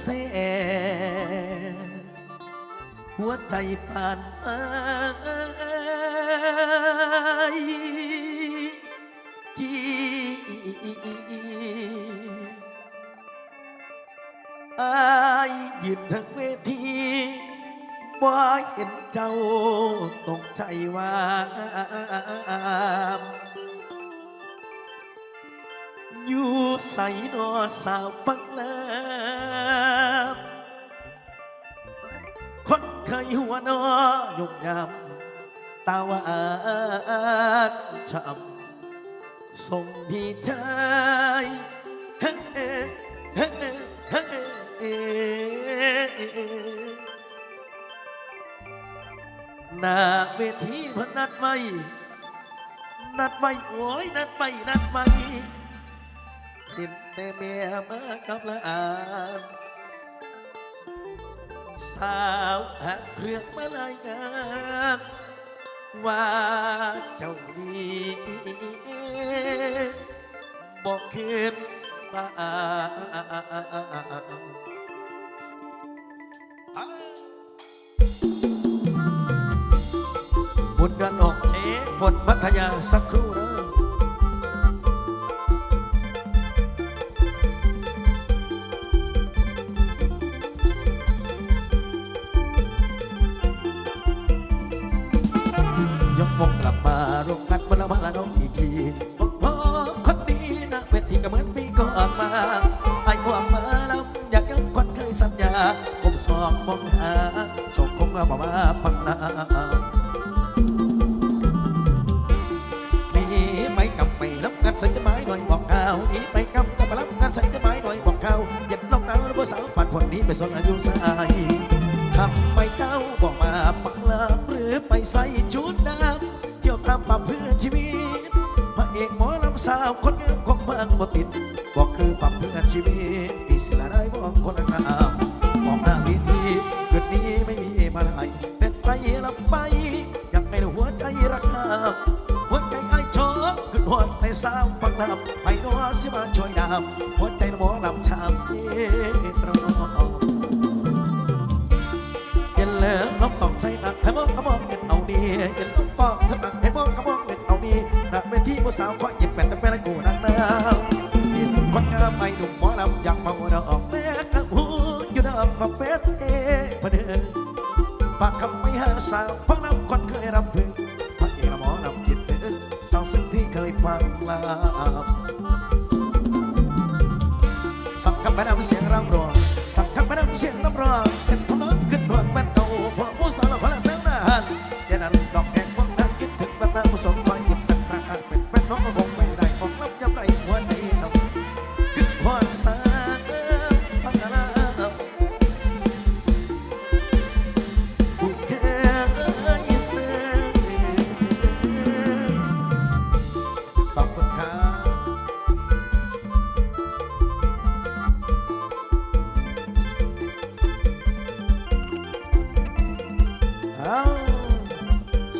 แสหัวใจผ่านไปจีอายยืนทั้งเวทีบ่เห็นเจ้าตกใจว่าอยู่ใส่นอสาวปังลา เคยหัวนอยกยำตาหวานช้ำส่งพี่ชายหน้าเวทีพนัดไว้นัดไว้โอ้ยนัดไปนัดไว้เห็นแต่แม่มากับละอาน สาวหาเครื่องมาลายงานว่าเจ้าดีบอกคืนมาบุญกันออกเชฝนพัทยาสักครู่นะ มาไอ้ความมาแล้วอยากยังคนเคยสัญญาผมสอบมองหาโชคคงมาบอกว่าฟังนามีไหมกับไม่รับกันใส่ไม้หน่อยบอกเขาวมีไหมกับจะมารับกันใส่ไม้หน่อยบอกเขาวเย็นน้องหนาวแล้วสาวผ่านคนนี้ไปสนอายุสายทำไมเจ้าบอกมาฟังลาหรือไปใส่ชุดดำเที่ยวตามป่าเพื่อชีวิตพระเอกหมอลำสาวคนงามของเมืองบ่ติด กคือปรับเพื่อชีวิตปีศิลาได้บอกคนงามบอกหน้าวิธีเกิดนี้ไม่มีมาไหนแต่ไปลำไป อยากให้หัวใจรักหาหัวใจไอ้ชอบขึ้นหัวใจสาวฟังลำไปนัวสิมาช่วยดำหัวใจหมอลำชามเย็นรออย่าเลิกน้องต้องใส่หนักให้มองก็มองเงินเอาดีอย่าต้องฟอกสมัครให้มองก็มองเงินเอาดีหนักเป็นที่ผู้สาวคอยหยิบแปดแต่เป็นกูนักหนา คนงามไม่หนุ่มหมอลำอยากเมาดอกแม่กระหูอยู่ดำมาเป็ดเอ๋ประเดินปากคำไม่หาสาวฟังน้ำคนเคยรำพึงพระเอกหมอลำจิตเตือนสาวซึ่งที่เคยฟังลาสังกับแม่น้ำเสียงรำร้องสังกับแม่น้ำเสียงรำร้อง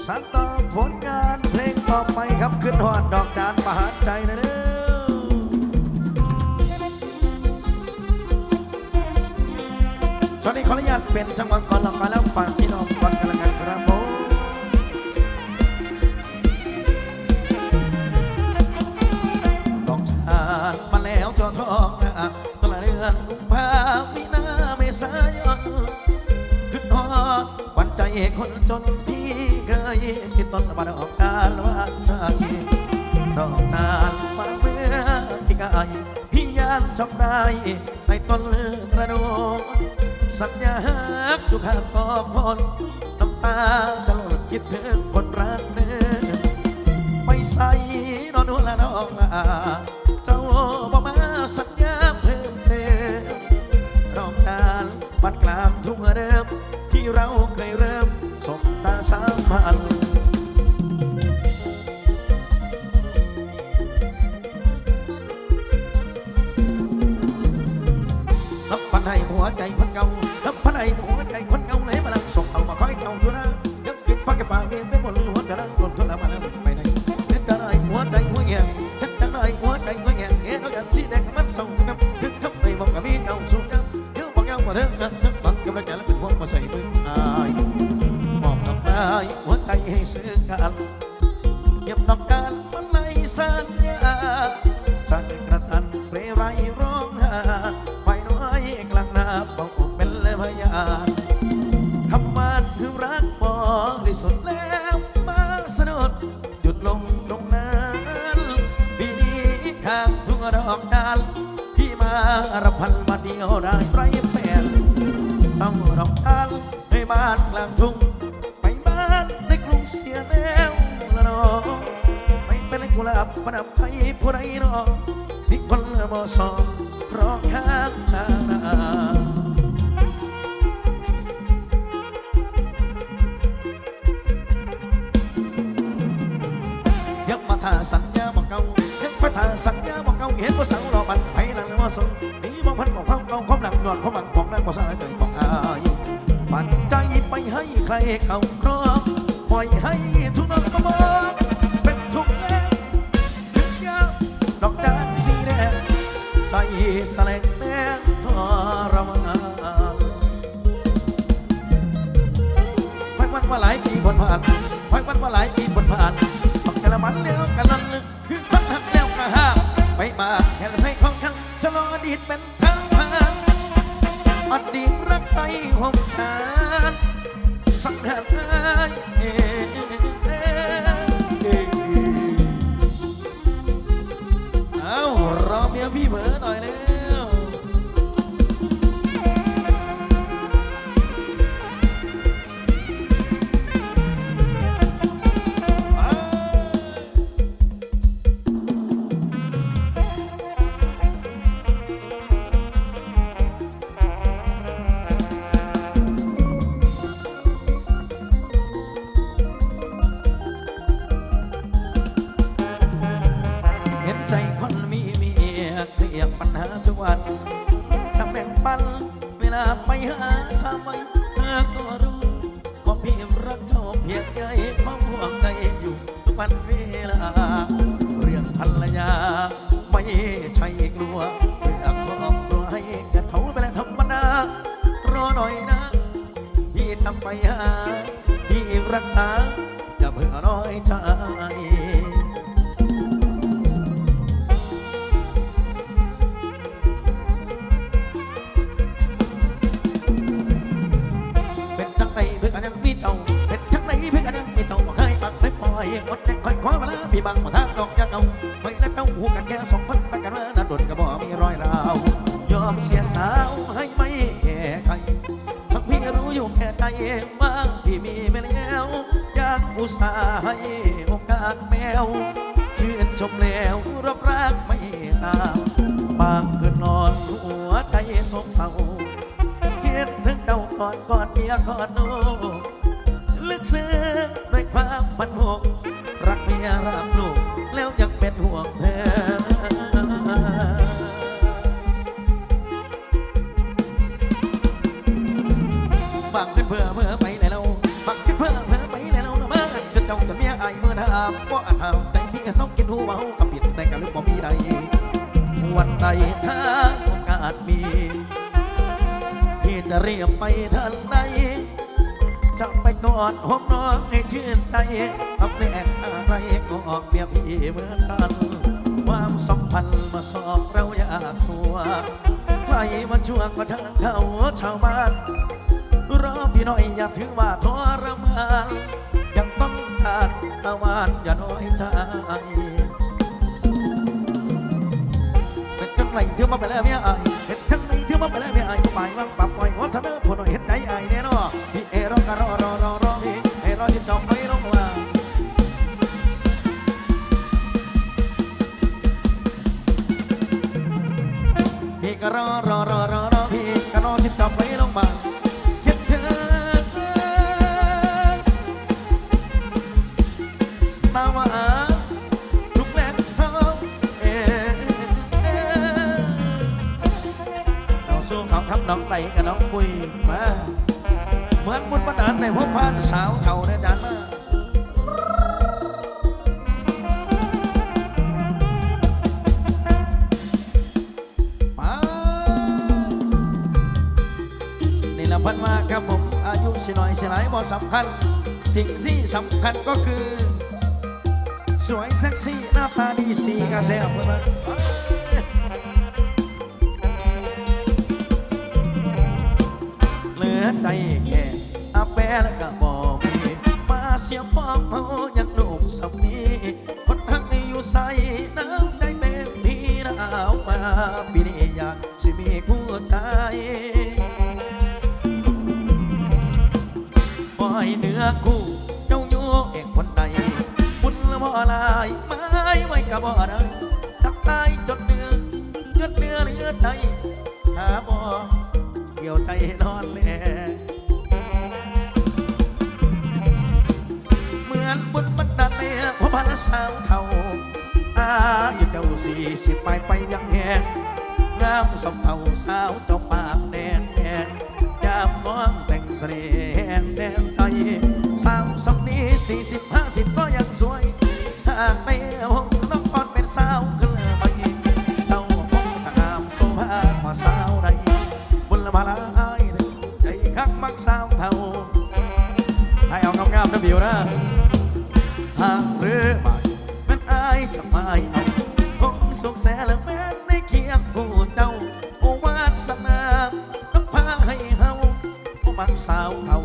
สัตว์ต่อผลงานเพลงต่อไปครับขึ้นหอดดอกจานประหารใจนะเด้อช่วงนี้ขออนุญาตเป็นจังหวะก่อนลองมาแล้วฟังพี่น้องก่อนกันละกันครับผมดอกจานมาแล้วจอทองนะตละเรือน ใจคนจนที่เคยคิดต้นมาดอกการว่าใจดอกจานมาเมื่อที่กายพี่ยานจำได้ในต้นเลือกระโดดสัญญาหักทุกข้างกอบพนน้ำตาจะหลดคิดถึงคนรักเดิมไปใส่นอนหัวละน้องอาเจ้าบอกมาสัญญาเพิ่มเติมรองจานบัดกลามทุ่งเดิมที่เราเคยเริ่ม สบตาสามพันรับพันให้ ใจให้ซื้อกันเก็บต้องการมันในสัญญาฉันกระทันเปรไรร้องหาไปน้อยกลางนาเป่าเป็นพยานคำมันคือรักบริสุทธิ์แล้วมาสะดุดหยุดลงตรงนั้นปีนี้ข้างทุ่งดอกดานพี่มารพันมาเดียวได้ไรแปนต้องดอกดานให้บ้านกลางทุ่ง กุหลาบประดับใจผู้ใดน้องที่คนละบ่สองรอข้างทางยังมาทาสัญญาบอกเก่ายังมาทาสัญญาบอกเก่าเห็นว่าสาวรอบันไปนั่นว่าสนนี่มองพันบอกควาเก่าความหลังนอนความหลังของนั่งบ่สายใจของอายปันใจไปให้ใครเขาครองปล่อยให้ แสลงแม่ทรมานพักวันมาหลายปีบนผ่านพักวันมาหลายปีบนผ่านต้องกระมันแล้วกันลันลึกคือคนหักแล้วกระห้ามไปมาแค่ละใส่ของกันจะรออดีตเป็นทางผ่านอดีตรักไปหอมชานสังหารเอ้ยเอ้ารอเมียพี่เบอหน่อยแล้ว ใหญ่ควาห่วงใจอยู่วันเวลา เรื่องภรรยา ไม่ใช่กลัวเรื่องครอบครัวให้แกเขาเป็นธรรมดารอหน่อยนะ พี่ทำไปหาพี่รักษา กอดเมียกอดลูกลึกซึ้งด้วยความมันหกรักเมียรัก จะเรียบไปทันใดจะไปกอดหอมน้องให้ชื่นใจทำแน่อะไรก็ออกเมียพี่เหมือนกันความสัมพันธ์มาสอบเราอยากทัวใครมาช่วงมาทางเขาชาวบ้านรอพี่น่อยอย่าถือว่าทรมานยังต้องการตะวันอย่าน้อยใจเป็นจังไรเที่ยวมาไปแล้วเมียไอเป็นจังไรเที่ยวมาไปแล้วเมียไอก็หมายว่าปรับ ปล่อยว่าเด้อผู้น่อยเห็นใจไอายแน่นอพี่เอรอก็รอรอรอรอพี่เอรอที่จอมไม่ร้องว่าพี่ก็รอรอรอรอรอพี่ก็รอที่จอมไม่ น้องไก่กับน้องปุยมาเหมือนบุญประดานในพวพานสาวเท่าในจานมามานี่ละพันมาครับผมอายุสิหน่อยสิหลายบ่สำคัญสิ่งที่สำคัญก็คือ สวยเซ็กซี่หน้าตาดีสีกระแสเพื่อน ใจแค่อาแปแล้วก็บอกมีมาเสียฟองเขายังหนุ่มสำนีคนทั้งนี้อยู่ใส่น้ำใจเต็มที่หนาวมาปีนี้อยากสิมีผู้ใจปล่อยเนื้อคู่เจ้าอยู่เอกคนใดบุญละบ่ลายไม้ไว้กับบ่ได้จักตายจดเนื้อเงือดเนื้อเลือใจหาบ่เกี่ยวใจน้อ สาวเท่าอายุเจ้าสี่สิบไปไปยังแหงงามสมเท่าสาวเจ้าปากแดงแดงยามมองแต่งเสน่ห์แดงไทยสาวสมนี้สี่สิบห้าสิบก็ยังสวยถ้าไม่หงน้องอ่อนเป็นสาวขึ้นเลยไปเจ้าคงจะงามโซภามาสาวใดบุญละมาลายใจคักมักสาวเท่าให้เอางามๆนะบิวนะ สุขแสและแม้ในเกียงผู้เจ้าโอวาสนาต้องพาให้เฮาผู้มักสาวเฮา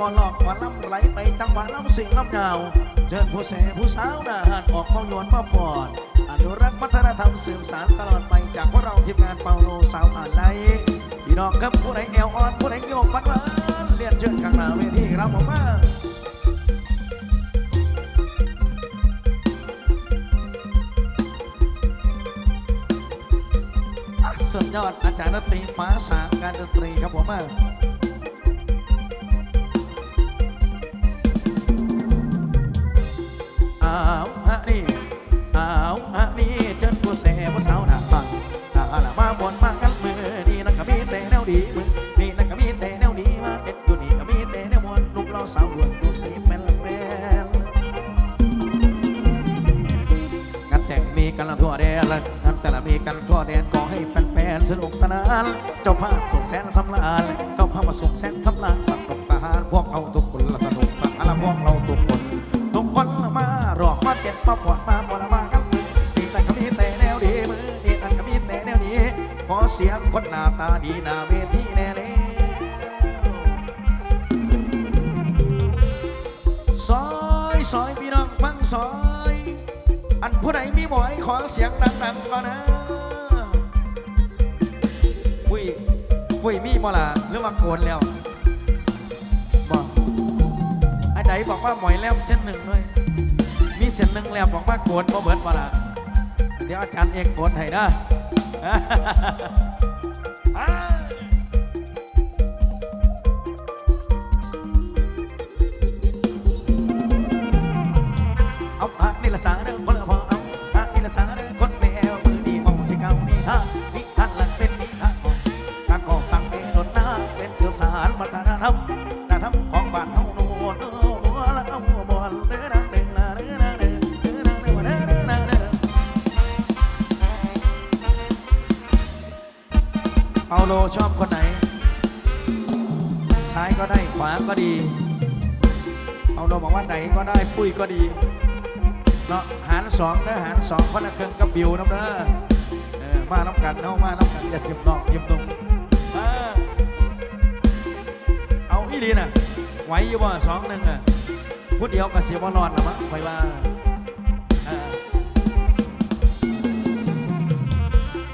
ลับไปสู่บ่หลอกว่าลำไหลไปจังหวะลำสิ่งลำยาวเจอผู้แสผู้สาวนาหานออกเมาหยวนมาปอดอนุรักษ์วัฒนธรรมสืบสานตลอดไปจากพวกเราทีมงานเปาโลสาวอ่านไลพี่น้องครับผู้ใดแอวอ่อนผู้ใดโยกปันหวานเรียนเชิญข้างหน้าเวทีครับผมมาสุดยอดอาจารย์ดนตรีฟ้าสางการดนตรีครับผมมา อ้าวฮะนี่เจนผู้เสผู้สาวหน้าฟังถ้าละมาบนมากันมือนี่นั่นก็มีแต่แนวดีมือนี่นั่นก็มีแต่แนวดีมาเด็ดอยู่นี่ก็มีแต่แนวมวนลูกเราสาวรวนดูสิเป็นละเป็นงานแต่งมีกันละทั่วแดนละงานแต่ละมีกันทั่วแดนขอให้แฟนๆสนุกสนานเจ้าภาพสุขแสนสำราญเจ้าภาพมาสุขแสนสำราญ เส้นหนึ่งแล้วบอกว่าโกรธบ่เบิดบ่ล่ะเดี๋ยวอาจารย์เอกโกรธให้นะ ชอบคนไหน ซ้ายก็ได้ขวาก็ดี เอาเราบอกว่าไหนก็ได้ปุ้ยก็ดีเนาะหารสองนะหารสองคนละเครื่องกับบิวน้ำเด้อเออมาน้ำกันเนาะมาน้ำกันอย่าเก็บนอกเก็บตรงมาเอาอีดีน่ะไหวอยู่บ่สองหนึ่งอะพูดเดียวกับเสียบอลอดละมั้งไปว่า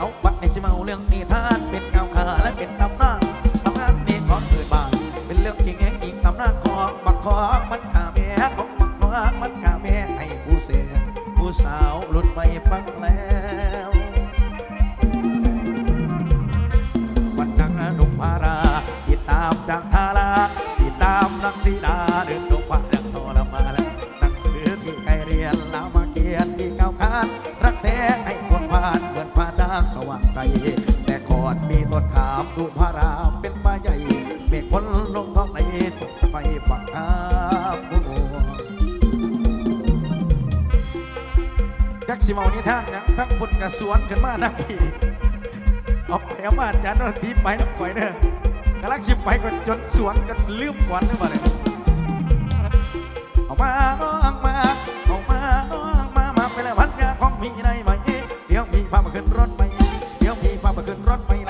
เอาบัดในสิมาเอาเรื่องนิทานเป็นเงาขาและเป็นตำนานตำนานนี้ของเกิดบ้านเป็นเรื่องจริงแห่งจริงตำนานของบักคอมันขาแม่ของบักคอมันขาแม่ให้ผู้เสียผู้สาวหลุดไปฟังแล้ววันนังนุ่มพาราติดตามจากทาราติดตามนักศิลาเดินตรงวัดง สว่างไกลแต่กอนมีต้นขามดูพารามเป็นป่าใหญ่เมฆฝนลงท้องไหลตกไปปักน้ำผู้จักสิเมานี่ท่านนะทั้งคนกระสวนขึ้นมานักพี่เอาไปเอามาจานนทีไปนักไปเด้อกำลังสิบไปกันจนสวนกันลืมกวนเลยมาเลยเอามาน้องมาเอามาน้องมามาไปแล้วพันยาของพี่ได้ไหมเดี๋ยวพี่พามาขึ้นรถไป ยวพี่พามาขึ้นรถไม่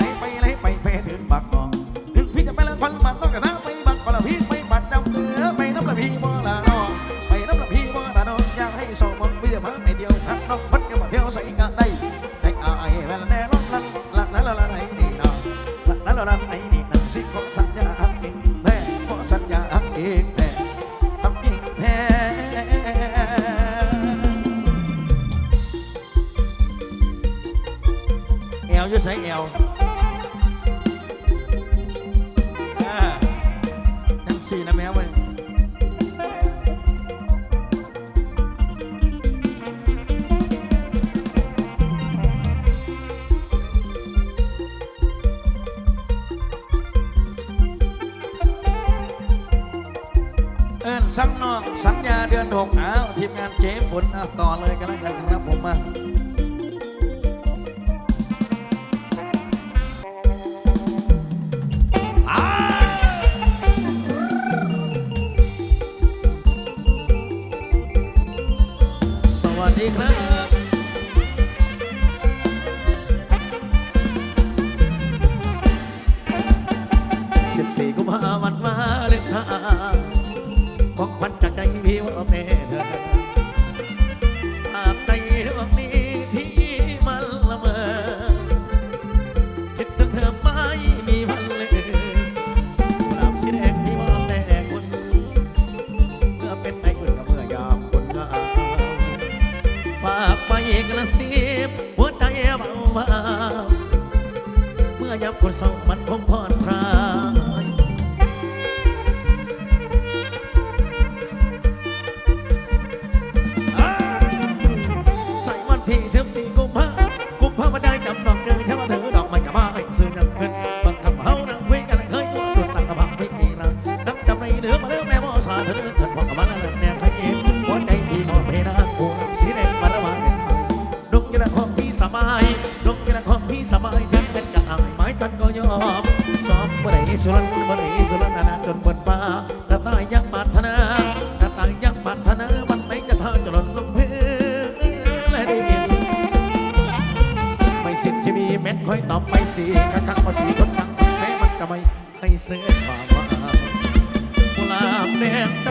อินสังนอกสัญญาเดือนหกอ้าวทีมงานเจ๊ฝนอะต่อเลยกันแล้วกันครับผมมาอ้าวสวัสดีครับ กไปกระซิบหัวใจเบาเบาเมื่อยับคนสองมันคงพอ หลาบแดงจั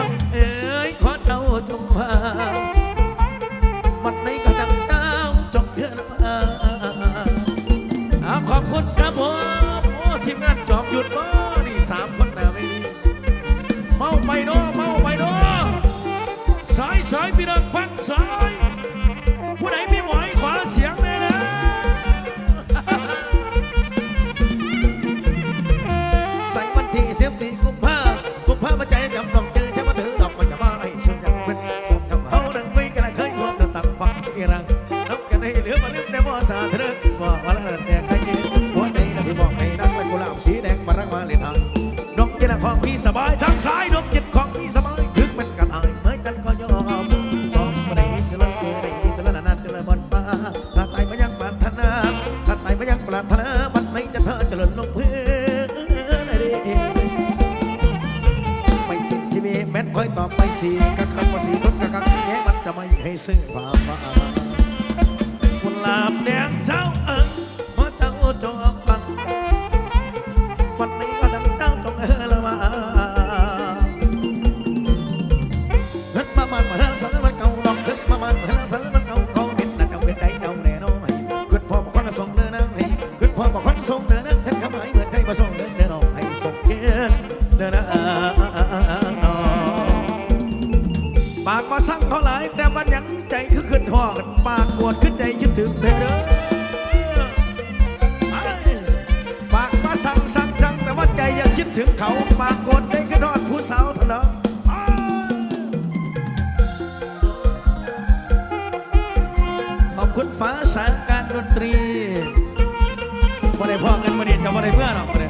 สีกักคักสีคนกักคักแยกมันจะไม่ให้ซื้งความมาคุณลาบแดงเจ้าเอ I'm gonna.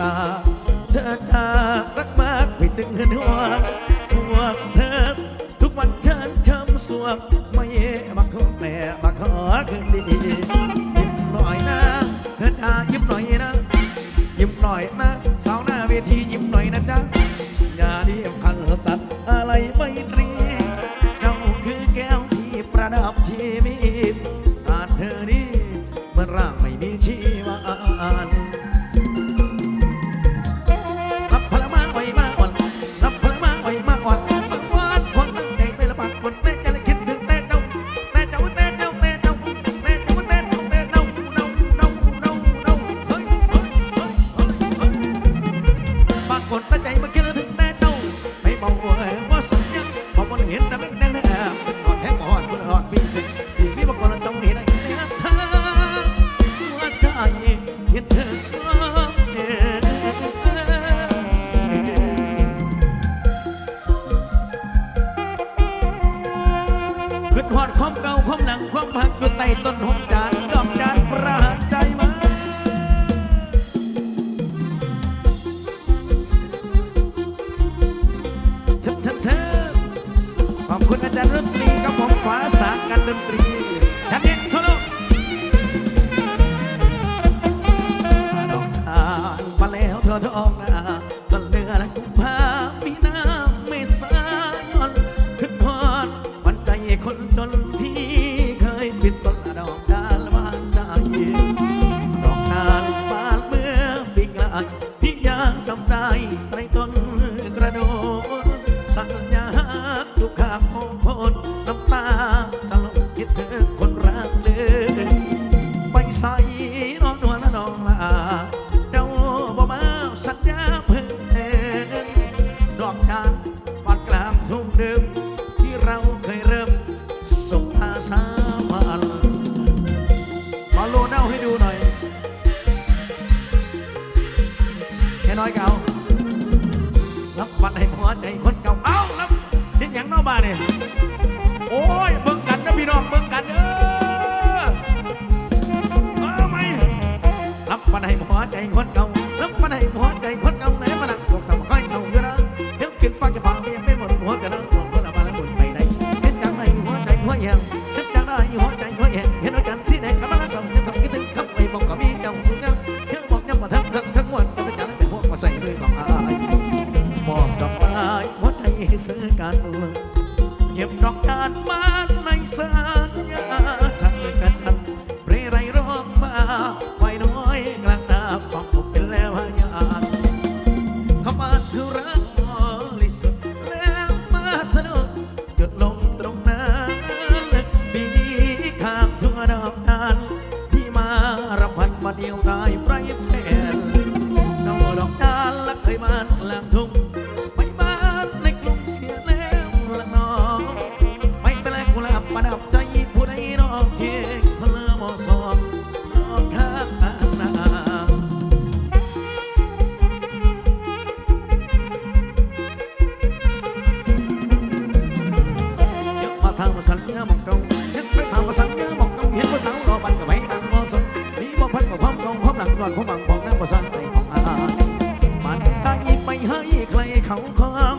ปาเธอจากรักมากไปถึงเงินหัวหัวเธอทุกวันฉันช้ำสวงไม่มาขอแม่มาขอคืนดียิ้มหน่อยนะเธอจด้ kisah kan Nyem nok tan mat nai san ให้ใครเขาคล้อง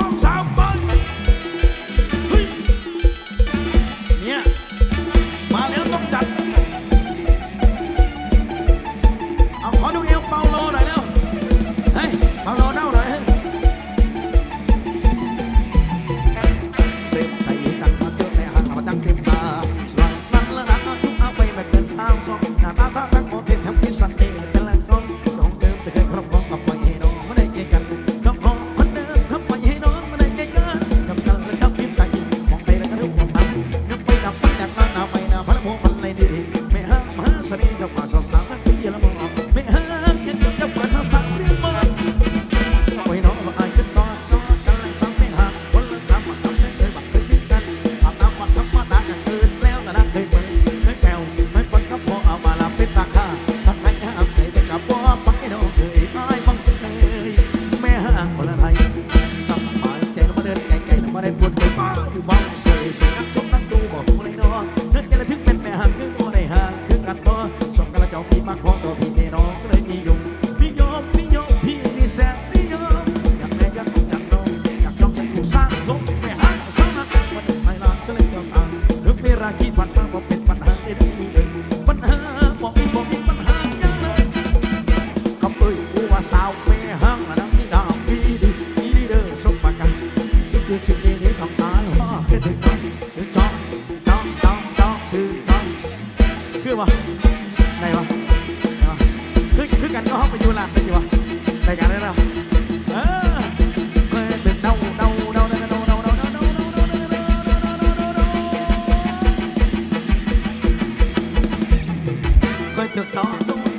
Time. được to